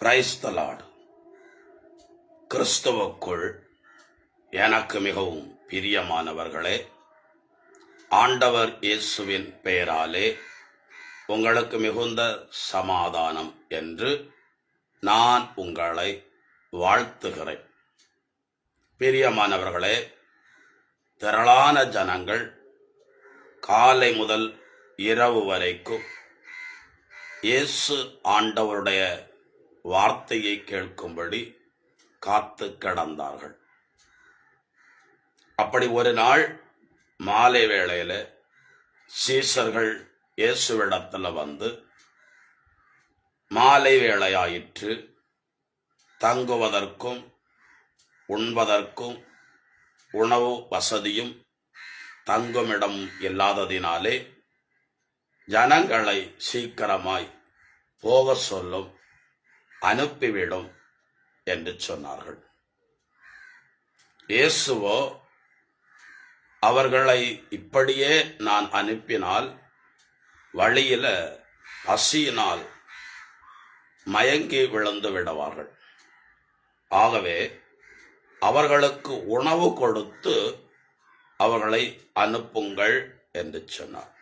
பிரைஸ்தலாடு கிறிஸ்துவுக்குள் எனக்கு மிகவும் பிரியமானவர்களே ஆண்டவர் இயேசுவின் பெயராலே உங்களுக்கு மிகுந்த சமாதானம் என்று நான் உங்களை வாழ்த்துகிறேன். பிரியமானவர்களே திரளான ஜனங்கள் காலை முதல் இரவு வரைக்கும் இயேசு ஆண்டவருடைய வார்த்தையை கேட்கும்படி காத்து கிடந்தார்கள். அப்படி ஒரு நாள் மாலை வேளையில சீசர்கள் இயேசுவிடத்துல வந்து மாலை வேளையாயிற்று. தங்குவதற்கும் உண்பதற்கும் உணவு வசதியும் தங்குமிடம் இல்லாததினாலே ஜனங்களை சீக்கிரமாய் போக சொல்லும் அனுப்பிவிடும் என்று சொன்னார்கள். இயேசுவோ அவர்களை இப்படியே நான் அனுப்பினால் வழியில பசியினால் மயங்கி விழுந்து விடுவார்கள். ஆகவே அவர்களுக்கு உணவு கொடுத்து அவர்களை அனுப்புங்கள் என்று சொன்னார்.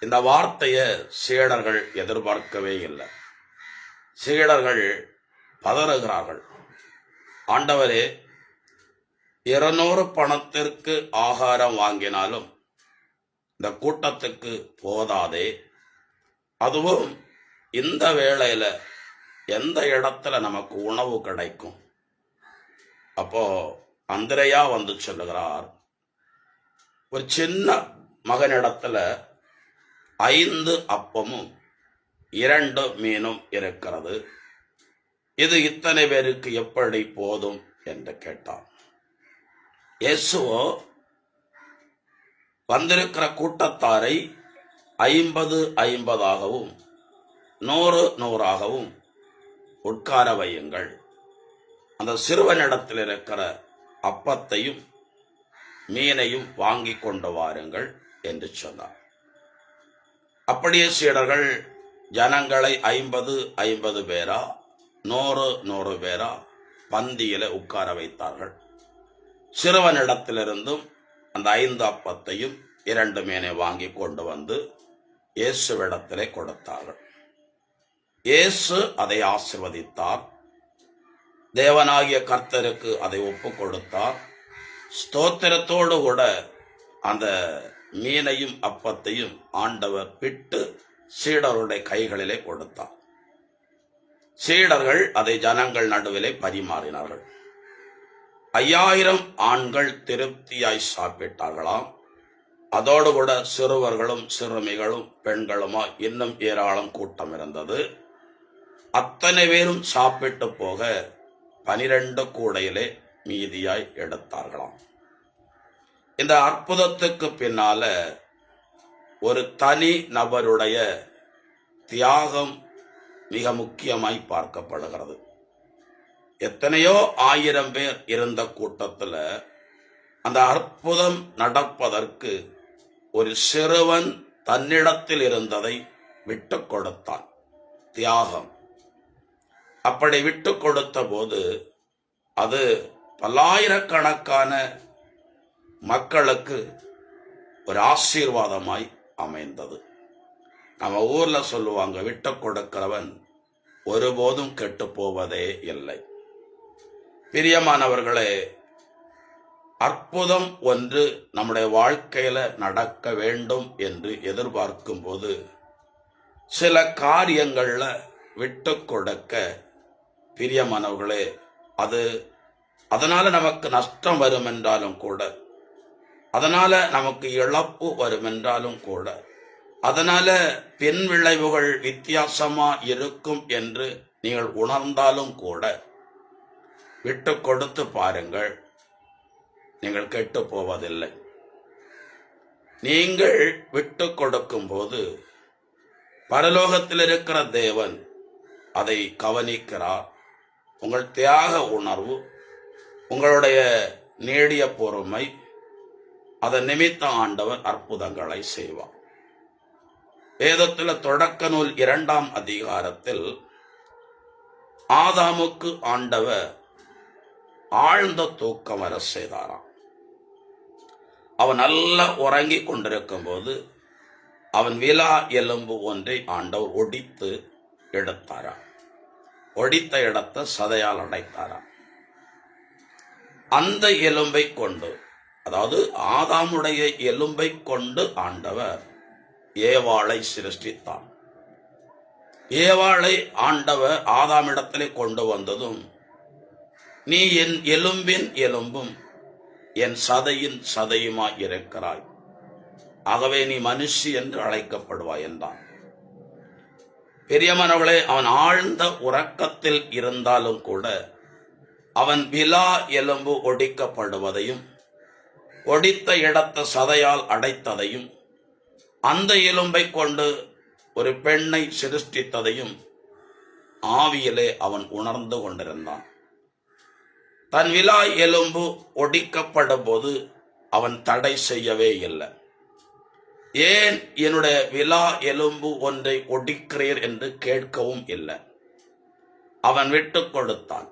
இந்த வார்த்தையை சீடர்கள் எதிர்பார்க்கவே இல்லை. சீடர்கள் பதறுகிறார்கள். ஆண்டவரே இருநூறு பணத்திற்கு ஆகாரம் வாங்கினாலும் இந்த கூட்டத்துக்கு போதாதே. அதுவும் இந்த வேளையில் எந்த இடத்துல நமக்கு உணவு கிடைக்கும்? அப்போ அந்திரையா வந்து சொல்லுகிறார் ஒரு சின்ன மகனிடத்துல ஐந்து அப்பமும் இரண்டு மீனும் இருக்கிறது. இது இத்தனை பேருக்கு எப்படி போதும்? என்று கேட்டான். இயேசுவோ வந்திருக்கிற கூட்டத்தாரை ஐம்பது ஐம்பதாகவும் நூறு நூறாகவும் உட்கார வையுங்கள். அந்த சிறுவனிடத்தில் இருக்கிற அப்பத்தையும் மீனையும் வாங்கி கொண்டு வாருங்கள் என்று சொன்னார். அப்படியே சீடர்கள் ஜனங்களை ஐம்பது ஐம்பது பேரா? நூறு நூறு பேரா? பந்தியில உட்கார வைத்தார்கள். சிறுவனிடத்திலிருந்தும் அந்த ஐந்து அப்பத்தையும் இரண்டு மீனை வாங்கி கொண்டு வந்து இயேசுவிடத்திலே கொடுத்தார்கள். இயேசு அதை ஆசிர்வதித்தார். தேவனாகிய கர்த்தருக்கு அதை ஒப்பு கொடுத்தார். ஸ்தோத்திரத்தோடு கூட அந்த மீனையும் அப்பத்தையும் ஆண்டவர் பிட்டு சீடருடைய கைகளிலே கொடுத்தார் சீடர்கள் அதை ஜனங்கள் நடுவிலே பரிமாறினார்கள். ஐயாயிரம் ஆண்கள் திருப்தியாய் சாப்பிட்டார்களாம். அதோடு கூட சிறுவர்களும் சிறுமிகளும் பெண்களுமா இன்னும் ஏராளம் கூட்டம் இருந்தது. அத்தனை பேரும் சாப்பிட்டு போக பனிரெண்டு கூடையிலே மீதியாய் எடுத்தார்களாம். இந்த அற்புதத்துக்கு பின்னால ஒரு தனி நபருடைய தியாகம் மிக முக்கியமாய் பார்க்கப்படுகிறது. எத்தனையோ ஆயிரம் பேர் இருந்த கூட்டத்தில் அந்த அற்புதம் நடப்பதற்கு ஒரு சிறுவன் தன்னிடத்தில் இருந்ததை விட்டு கொடுத்தான். தியாகம். அப்படி விட்டு கொடுத்த போது அது பல்லாயிரக்கணக்கான மக்களுக்கு ஒரு ஆசீர்வாதமாய் அமைந்தது. நம்ம ஊர்ல சொல்லுவாங்க விட்டு கொடுக்கிறவன் ஒருபோதும் கெட்டு போவதே இல்லை. பிரியமானவர்களே அற்புதம் ஒன்று நம்முடைய வாழ்க்கையில நடக்க வேண்டும் என்று எதிர்பார்க்கும் போது சில காரியங்கள்ல விட்டு கொடுக்க பிரியமானவர்களே அது அதனால நமக்கு நஷ்டம் வரும் என்றாலும் கூட அதனால நமக்கு இழப்பு வரும் என்றாலும் கூட அதனால பின் விளைவுகள் வித்தியாசமா இருக்கும் என்று நீங்கள் உணர்ந்தாலும் கூட விட்டு கொடுத்து பாருங்கள். நீங்கள் கெட்டு போவதில்லை. நீங்கள் விட்டு கொடுக்கும் போது பரலோகத்தில் இருக்கிற தேவன் அதை கவனிக்கிறார். உங்கள் தியாக உணர்வு உங்களுடைய நீடிய பொறுமை அதன் நிமித்த ஆண்டவர் அற்புதங்களை செய்வார். வேதத்தில் தொடக்க நூல் இரண்டாம் அதிகாரத்தில் ஆதாமுக்கு ஆண்டவர் ஆழ்ந்த தூக்கம் வர செய்தாராம். அவன் நல்லா உறங்கிக் கொண்டிருக்கும் போது அவன் விலா எலும்பு ஒன்றை ஆண்டவர் ஒடித்து எடுத்தாராம். ஒடித்த இடத்தை சதையால் அடைத்தாராம். அந்த எலும்பை கொண்டு அதாவது ஆதாமுடைய எலும்பை கொண்டு ஆண்டவர் ஏவாளை சிருஷ்டித்தான். ஏவாளை ஆண்டவர் ஆதாமிடத்திலே கொண்டு வந்ததும் நீ என் எலும்பின் எலும்பும் என் சதையின் சதையுமாய் இருக்கிறாய். ஆகவே நீ மனுஷி என்று அழைக்கப்படுவாய் என்றான். பெரியமனவளே அவன் ஆழ்ந்த உறக்கத்தில் இருந்தாலும் கூட அவன் விலா எலும்பு ஒடிக்கப்படுவதையும் ஒடித்த இடத்த சதையால் அடைத்ததையும் அந்த எலும்பை கொண்டு ஒரு பெண்ணை சிருஷ்டித்ததையும் ஆவியிலே அவன் உணர்ந்து கொண்டிருந்தான். தன் விலா எலும்பு ஒடிக்கப்படும் போது அவன் தடை செய்யவே இல்லை. ஏன் என்னுடைய விலா எலும்பு ஒன்றை ஒடிக்கிறீர் என்று கேட்கவும் இல்லை. அவன் விட்டு கொடுத்தான்.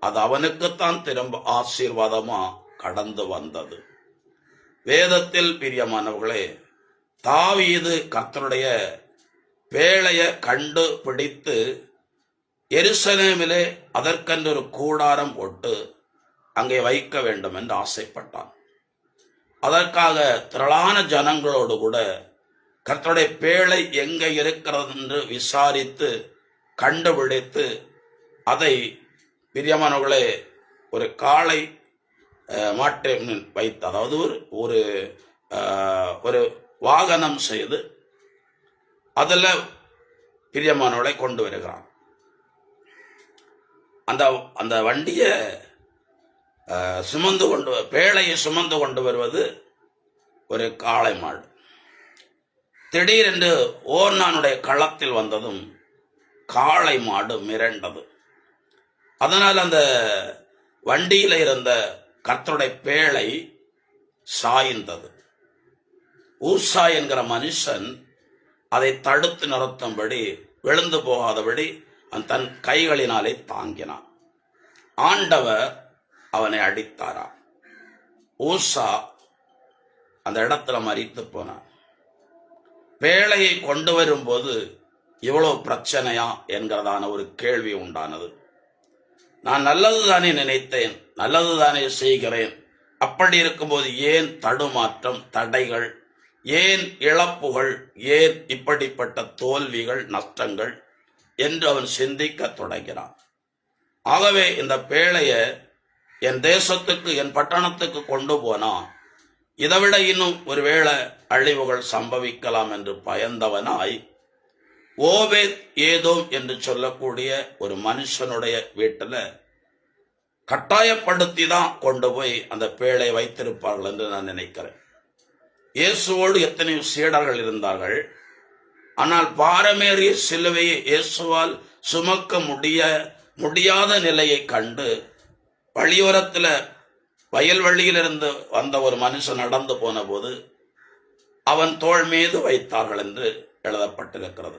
அது அவனுக்குத்தான் திரும்ப ஆசீர்வாதமா கடந்து வந்தது. வேதத்தில் பிரியமானவர்களே தாவீது கர்த்தருடைய வேலையை கண்டு பிடித்து எருசலேமிலே அதற்கென்று ஒரு கூடாரம் போட்டு அங்கே வைக்க வேண்டும் என்று ஆசைப்பட்டான். அதற்காக திரளான ஜனங்களோடு கூட கர்த்தருடைய பேழை எங்கே இருக்கிறது என்று விசாரித்து கண்டுபிடித்து அதை பிரியமானவர்களே ஒரு காளை மாற்றம் வைத்து அதாவது ஒரு ஒரு ஒரு வாகனம் செய்து அதில் பிரியமானவளை கொண்டு வருகிறான். அந்த அந்த வண்டியை சுமந்து கொண்டு வ- பேழையை சுமந்து கொண்டு வருவது ஒரு காளை மாடு. திடீரென்று ஓர்னானுடைய களத்தில் வந்ததும் காளை மாடு மிரண்டது. அதனால் அந்த வண்டியில் இருந்த கர்த்தருடைய பேழை சாய்ந்தது. ஊசா என்கிற மனுஷன் அதை தடுத்து நிறுத்தும்படி விழுந்து போகாதபடி அவன் தன் கைகளினாலே தாங்கினான். ஆண்டவர் அவனை அடித்தாரா? ஊசா அந்த இடத்துல மறித்து போனான். பேழையை கொண்டு வரும்போது இவ்வளவு பிரச்சனையா என்கிறதான ஒரு கேள்வி உண்டானது. நான் நல்லதுதானே நினைத்தேன். நல்லதுதானே செய்கிறேன். அப்படி இருக்கும்போது ஏன் தடுமாற்றம் தடைகள் ஏன் இழப்புகள் ஏன் இப்படிப்பட்ட தோல்விகள் நஷ்டங்கள் என்று அவன் சிந்திக்க தொடங்கினான். ஆகவே இந்த பேழைய என் தேசத்துக்கு என் பட்டணத்துக்கு கொண்டு போனா இதைவிட இன்னும் ஒருவேளை அழிவுகள் சம்பவிக்கலாம் என்று பயந்தவனாய் ஓவேத் ஏதோ என்று சொல்லக்கூடிய ஒரு மனுஷனுடைய வீட்டில் கட்டாயப்படுத்தி தான் கொண்டு போய் அந்த பேழை வைத்திருப்பார்கள் என்று நான் நினைக்கிறேன். இயேசுவோடு எத்தனையோ சீடர்கள் இருந்தார்கள். ஆனால் பாரமேறிய சிலுவையை இயேசுவால் சுமக்க முடிய முடியாத நிலையை கண்டு வழியோரத்தில் வயல்வெளியிலிருந்து வந்த ஒரு மனுஷன் நடந்து போன போது அவன் தோள் மீது வைத்தார்கள் என்று எழுதப்பட்டிருக்கிறது.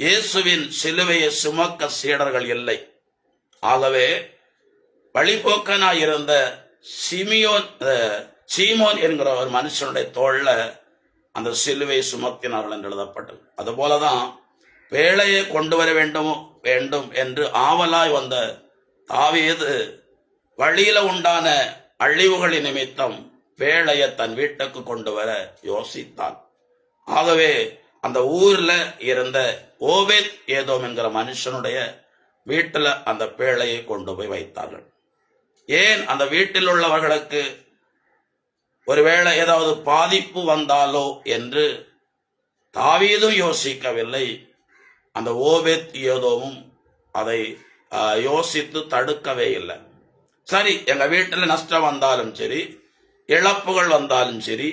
இயேசுவின் சிலுவையை சுமக்க சீடர்கள் இல்லை. ஆகவே வழிபோக்கனாய் இருந்த சிமியோன் சீமோன் என்கிற ஒரு மனுஷனுடைய தோல்ல அந்த சிலுவை சுமத்தினார்கள் என்று எழுதப்பட்டது. அதுபோலதான் வேலையை கொண்டு வர வேண்டும் வேண்டும் என்று ஆவலாய் வந்த தாவியது வழியில உண்டான அழிவுகளின் நிமித்தம் வேலையை தன் வீட்டுக்கு கொண்டு வர யோசித்தான். ஆகவே அந்த ஊர்ல இருந்த ஓவேத் ஏதோம் என்கிற மனுஷனுடைய வீட்டுல அந்த பேழையை கொண்டு போய் வைத்தார்கள். ஏன் அந்த வீட்டில் உள்ளவர்களுக்கு ஒருவேளை ஏதாவது பாதிப்பு வந்தாலோ என்று தாவீதும் யோசிக்கவில்லை. அந்த ஓபேத் ஏதோவும் அதை யோசித்து தடுக்கவே இல்லை. சரி எங்க வீட்டில் நஷ்டம் வந்தாலும் சரி இழப்புகள் வந்தாலும் சரி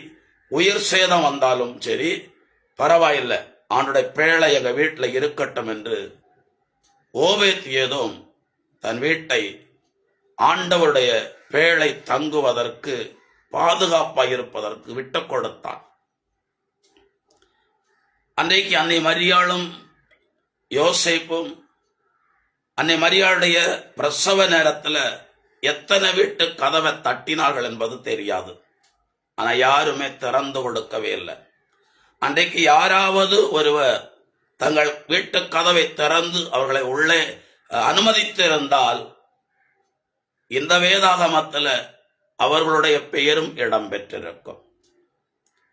உயிர் சேதம் வந்தாலும் சரி பரவாயில்லை. ஆண்டுடைய பேழை எங்கள் வீட்டில் இருக்கட்டும் என்று ஓபேத் ஏதும் தன் வீட்டை ஆண்டவருடைய பேழை தங்குவதற்கு பாதுகாப்பாக இருப்பதற்கு விட்டு கொடுத்தான். அன்றைக்கு அன்னை மரியாளும் யோசிப்பும் அன்னை மரியாளுடைய பிரசவ நேரத்தில் எத்தனை வீட்டு கதவை தட்டினார்கள் என்பது தெரியாது. ஆனால் யாருமே திறந்து கொடுக்கவே இல்லை. அன்றைக்கு யாராவது ஒருவர் தங்கள் வீட்டு கதவை திறந்து அவர்களை உள்ளே அனுமதித்திருந்தால் இந்த வேதாகமத்தில் அவர்களுடைய பெயரும் இடம் பெற்றிருக்கும்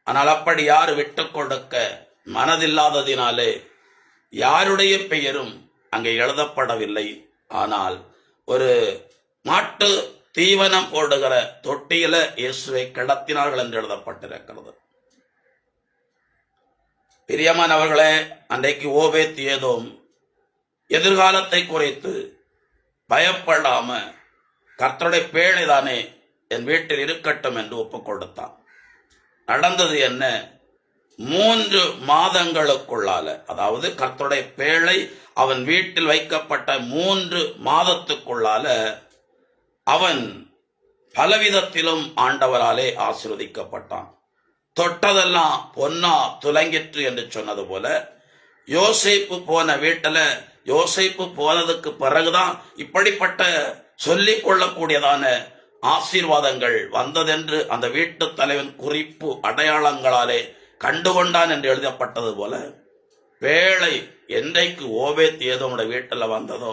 ஆனால் அப்படி யார் விட்டு கொடுக்க மனதில்லாததினாலே யாருடைய பெயரும் அங்கே எழுதப்படவில்லை. ஆனால் ஒரு மாட்டு தீவனம் போடுகிற தொட்டியில இயேசுவை கிடத்தினார்கள் என்று எழுதப்பட்டிருக்கிறது. பிரியமானவர்களே அன்றைக்கு ஓவே தியதும் எதிர்காலத்தை குறைத்து பயப்படாம கர்த்தருடைய பேழை தானே? என் வீட்டில் இருக்கட்டும் என்று ஒப்புக்கொடுத்தான். நடந்தது என்ன? மூன்று மாதங்களுக்குள்ளால அதாவது கர்த்தருடைய பேழை அவன் வீட்டில் வைக்கப்பட்ட மூன்று மாதத்துக்குள்ளால அவன் பலவிதத்திலும் ஆண்டவராலே ஆசிர்வதிக்கப்பட்டான். தொட்டதெல்லாம் பொன்னா துலங்கிற்று என்று சொன்னது போல யோசிப்பு போன வீட்டில் யோசைப்பு போனதுக்கு பிறகுதான் இப்படிப்பட்ட சொல்லிக் கொள்ளக்கூடியதான ஆசீர்வாதங்கள் வந்ததென்று அந்த வீட்டு தலைவன் குறிப்பு அடையாளங்களாலே கண்டுகொண்டான் என்று எழுதப்பட்டது போல வேலை என்றைக்கு ஓபேத் ஏதோ உடைய வீட்டில் வந்ததோ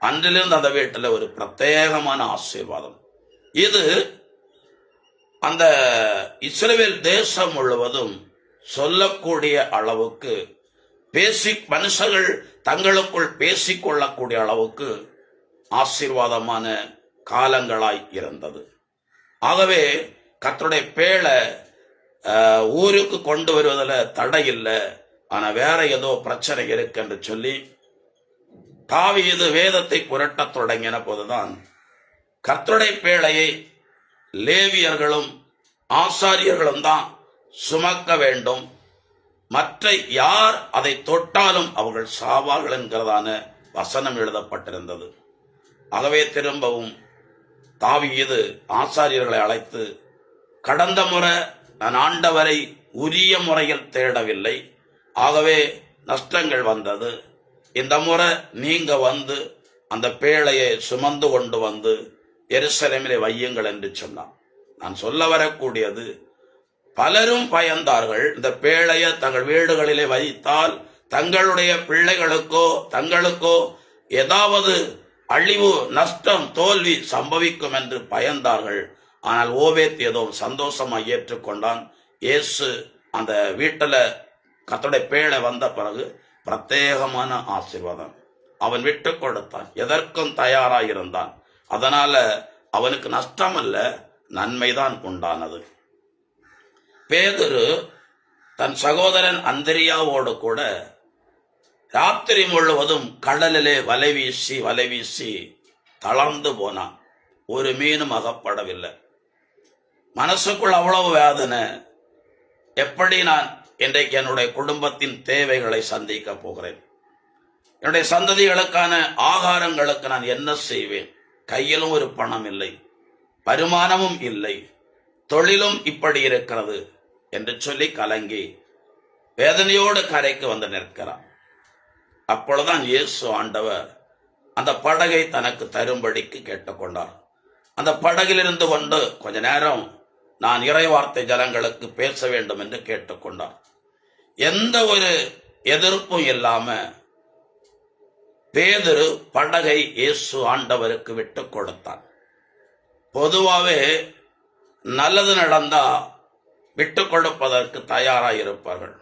அன்றிலிருந்து அந்த வீட்டில் ஒரு பிரத்யேகமான ஆசீர்வாதம். இது அந்த இஸ்ரேல் தேசம் முழுவதும் சொல்லக்கூடிய அளவுக்கு பேசி மனுஷர்கள் தங்களுக்குள் பேசிக்கொள்ளக்கூடிய அளவுக்கு ஆசீர்வாதமான காலங்களாய் இருந்தது. ஆகவே கத்தருடைய பேழை ஊருக்கு கொண்டு வருவதில் தடை இல்லை. ஆனால் வேற ஏதோ பிரச்சனை இருக்கு என்று சொல்லி தாவி இது வேதத்தை புரட்டத் தொடங்கின போதுதான் கர்த்தருடைய பேழையை லேவியர்களும் ஆசாரியர்களும் தான் சுமக்க வேண்டும். மற்ற யார் அதை தொட்டாலும் அவர்கள் சாவார்கள் என்கிறதான வசனம் எழுதப்பட்டிருந்தது. ஆகவே திரும்பவும் தாவீது ஆசாரியர்களை அழைத்து கடந்த முறை நான் ஆண்டவரை உரிய முறையில் தேடவில்லை. ஆகவே நஷ்டங்கள் வந்தது. இந்த முறை நீங்க வந்து அந்த பேழையை சுமந்து கொண்டு வந்து எருசலேமிலே வையுங்கள் என்று சொன்னான். நான் சொல்ல வரக்கூடியது பலரும் பயந்தார்கள் இந்த பேழையை தங்கள் வீடுகளிலே வைத்தால் தங்களுடைய பிள்ளைகளுக்கோ தங்களுக்கோ ஏதாவது அழிவு நஷ்டம் தோல்வி சம்பவிக்கும் என்று பயந்தார்கள். ஆனால் ஓவேத் ஏதோ சந்தோஷமாக ஏற்றுக்கொண்டான். இயேசு அந்த வீட்டில் கத்தோடைய பேழை வந்த பிறகு பிரத்யேகமான ஆசீர்வாதம் அவன் விட்டு கொடுத்தான். எதற்கும் தயாராக இருந்தான் அதனால அவனுக்கு நஷ்டம் அல்ல நன்மைதான் உண்டானது. பேதுரு தன் சகோதரன் அந்திரியாவோடு கூட ராத்திரி முழுவதும் கடலிலே வலை வீசி வலை வீசி தளர்ந்து போனான். ஒரு மீனும் அகப்படவில்லை. மனசுக்குள் அவ்வளவு வேதனை. எப்படி நான் இன்றைக்கு என்னுடைய குடும்பத்தின் தேவைகளை சந்திக்க போகிறேன்? என்னுடைய சந்ததிகளுக்கான ஆகாரங்களுக்கு நான் என்ன செய்வேன்? கையிலும் ஒரு பணம் இல்லை வருமானமும் இல்லை தொழிலும் இப்படி இருக்கிறது என்று சொல்லி கலங்கி வேதனையோடு கரைக்கு வந்து நிற்கிறான். அப்பொழுதுதான் இயேசு ஆண்டவர் அந்த படகை தனக்கு தரும்படிக்கு கேட்டுக்கொண்டார். அந்த படகிலிருந்து கொண்டு கொஞ்ச நேரம் நான் இறைவார்த்தை ஜனங்களுக்கு பேச வேண்டும் என்று கேட்டுக்கொண்டார். எந்த ஒரு எதிர்ப்பும் இல்லாம பேதுரு படகை இயேசு ஆண்டவருக்கு விட்டு கொடுத்தான். பொதுவாகவே நல்லது நடந்தா விட்டு கொடுப்பதற்கு தயாராக இருப்பார்கள்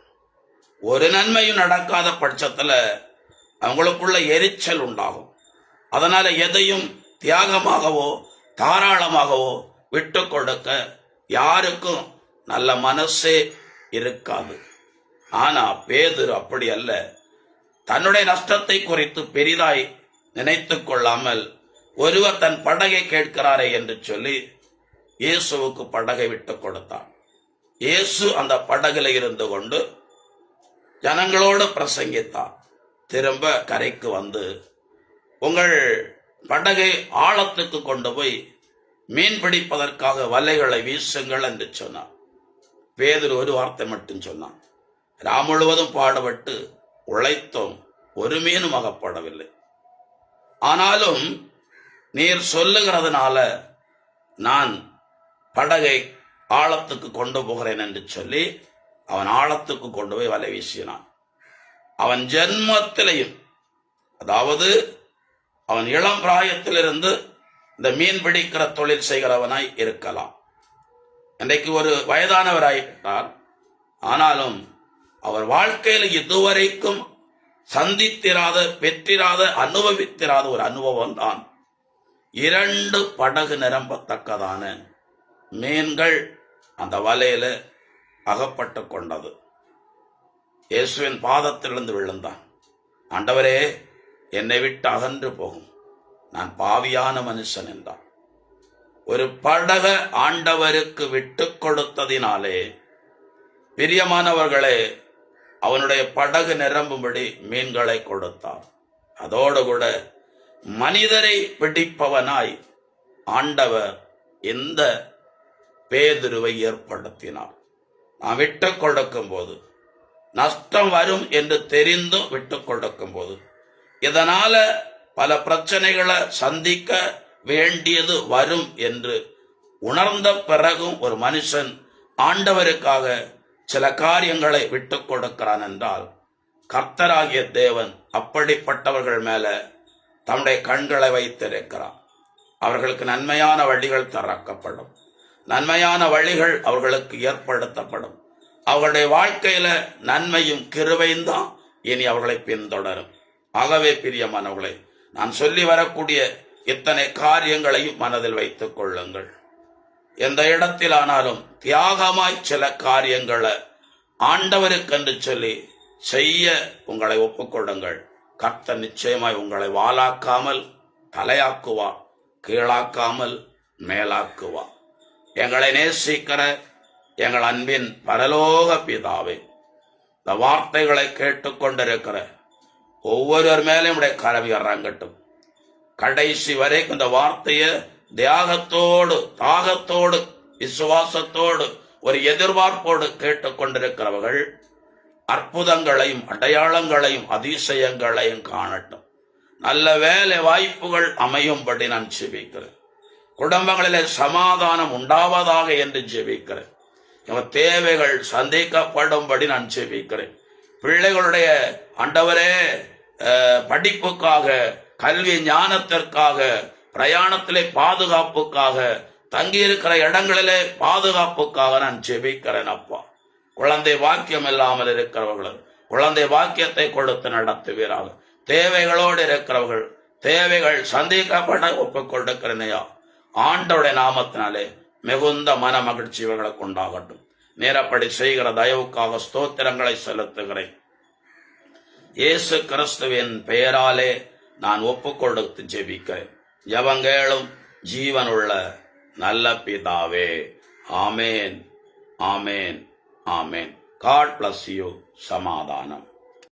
ஒரு நன்மையும் நடக்காத பட்சத்தில் அவங்களுக்குள்ள எரிச்சல் உண்டாகும். அதனால் எதையும் தியாகமாகவோ தாராளமாகவோ விட்டு கொடுக்க யாருக்கும் நல்ல மனசே இருக்காது. ஆனா பேதுரு அப்படி அல்ல. தன்னுடைய நஷ்டத்தை குறித்து பெரிதாய் நினைத்து கொள்ளாமல் ஒருவர் தன் படகை கேட்கிறாரே என்று சொல்லி இயேசுவுக்கு படகை விட்டு கொடுத்தான். இயேசு அந்த படகுல இருந்து கொண்டு ஜனங்களோடு பிரசங்கித்தார் திரும்ப கரைக்கு வந்து உங்கள் படகை ஆழத்துக்கு கொண்டு போய் மீன் பிடிப்பதற்காக வலைகளை வீசுங்கள் என்று சொன்னான். பேதர் ஒரு வார்த்தை மட்டும் சொன்னான். ராம் முழுவதும் பாடுபட்டு உழைத்தோம் ஒரு மீனும் அகப்படவில்லை. ஆனாலும் நீர் சொல்லுகிறதுனால நான் படகை ஆழத்துக்கு கொண்டு போகிறேன் என்று சொல்லி அவன் ஆழத்துக்கு கொண்டு போய் வலை வீசினான். அவன் ஜென்மத்திலையும் அதாவது அவன் இளம் பிராயத்திலிருந்து இந்த மீன் பிடிக்கிற தொழில் செய்கிறவனாய் இருக்கலாம். இன்றைக்கு ஒரு வயதானவராயிட்டார் ஆனாலும் அவர் வாழ்க்கையில் இதுவரைக்கும் சந்தித்திராத பெற்றிராத அனுபவித்திராத ஒரு அனுபவம் தான். இரண்டு படகு நிரம்பத்தக்கதான மீன்கள் அந்த வலையில அகப்பட்டு கொண்டது. இயேசுவின் பாதத்திலிருந்து விழுந்தான். ஆண்டவரே என்னை விட்டு அகன்று போகும். நான் பாவியான மனுஷன் என்றான். ஒரு படக ஆண்டவருக்கு விட்டு கொடுத்ததினாலே பிரியமானவர்களே அவனுடைய படகு நிரம்பும்படி மீன்களை கொடுத்தார் அதோடு கூட மனிதரை பிடிப்பவனாய் ஆண்டவர் இந்த பேதுருவை ஏற்படுத்தினார். நான் விட்டு கொடுக்கும் போது நஷ்டம் வரும் என்று தெரிந்தும் விட்டு கொடுக்கும் போது இதனால பல பிரச்சனைகளை சந்திக்க வேண்டியது வரும் என்று உணர்ந்த பிறகும் ஒரு மனுஷன் ஆண்டவருக்காக சில காரியங்களை விட்டு கொடுக்கிறான் என்றால் கர்த்தராகிய தேவன் அப்படிப்பட்டவர்கள் மேல தம்முடைய கண்களை வைத்திருக்கிறான் அவர்களுக்கு நன்மையான வழிகள் திறக்கப்படும். நன்மையான வழிகள் அவர்களுக்கு ஏற்படுத்தப்படும். அவர்களுடைய வாழ்க்கையில நன்மையும் கிருவையும் தான் இனி அவர்களை பின்தொடரும். ஆகவே பிரியமானவர்களே நான் சொல்லி வரக்கூடிய இத்தனை காரியங்களையும் மனதில் வைத்துக் கொள்ளுங்கள். எந்த இடத்திலானாலும் தியாகமாய் சில காரியங்களை ஆண்டவருக்கென்று சொல்லி செய்ய உங்களை ஒப்புக்கொள்ளுங்கள். கர்த்த நிச்சயமாய் உங்களை வாலாக்காமல் தலையாக்குவா கீழாக்காமல் மேலாக்குவா எங்களை நேசிக்கிற எங்கள் அன்பின் பரலோக பிதாவே இந்த வார்த்தைகளை கேட்டுக்கொண்டிருக்கிற ஒவ்வொருவர் மேலும் உடைய கரவி இறங்கட்டும் கடைசி வரைக்கும் இந்த வார்த்தையை தியாகத்தோடு தாகத்தோடு விசுவாசத்தோடு ஒரு எதிர்பார்ப்போடு கேட்டுக்கொண்டிருக்கிறவர்கள் அற்புதங்களையும் அடையாளங்களையும் அதிசயங்களையும் காணட்டும். நல்ல வேலை வாய்ப்புகள் அமையும்படி நான் ஜெபிக்கிறேன். குடும்பங்களிலே சமாதானம் உண்டாவதாக என்று ஜெபிக்கிறேன். எங்கள் தேவைகள் சந்திக்கப்படும்படி நான் ஜெபிக்கிறேன் பிள்ளைகளுடைய ஆண்டவரே படிப்புக்காக கல்வி ஞானத்திற்காக பிரயாணத்திலே பாதுகாப்புக்காக தங்கியிருக்கிற இடங்களிலே பாதுகாப்புக்காக நான் ஜெபிக்கிறேன் அப்பா. குழந்தை வாக்கியம் இல்லாமல் இருக்கிறவர்கள் குழந்தை வாக்கியத்தை கொடுத்து நடத்துவீராக. தேவைகளோடு இருக்கிறவர்கள் தேவைகள் சந்திக்கப்பட ஒப்புக் கொடுக்கிறனையா ஆண்டவருடைய நாமத்தினாலே மிகுந்த மன மகிழ்ச்சி இவர்களுக்கு உண்டாகட்டும் நேரப்படி செய்கிற தயவுக்காக ஸ்தோத்திரங்களை செலுத்துகிறேன். இயேசு கிறிஸ்துவின் பெயராலே நான் ஒப்புக் கொடுத்து ஜெபிக்கிறேன். ஜபங்கேளும் ஜீவனுள்ள நல்ல பிதாவே. ஆமேன். ஆமேன். ஆமேன். காட் பிளஸ் யூ சமாதானம்.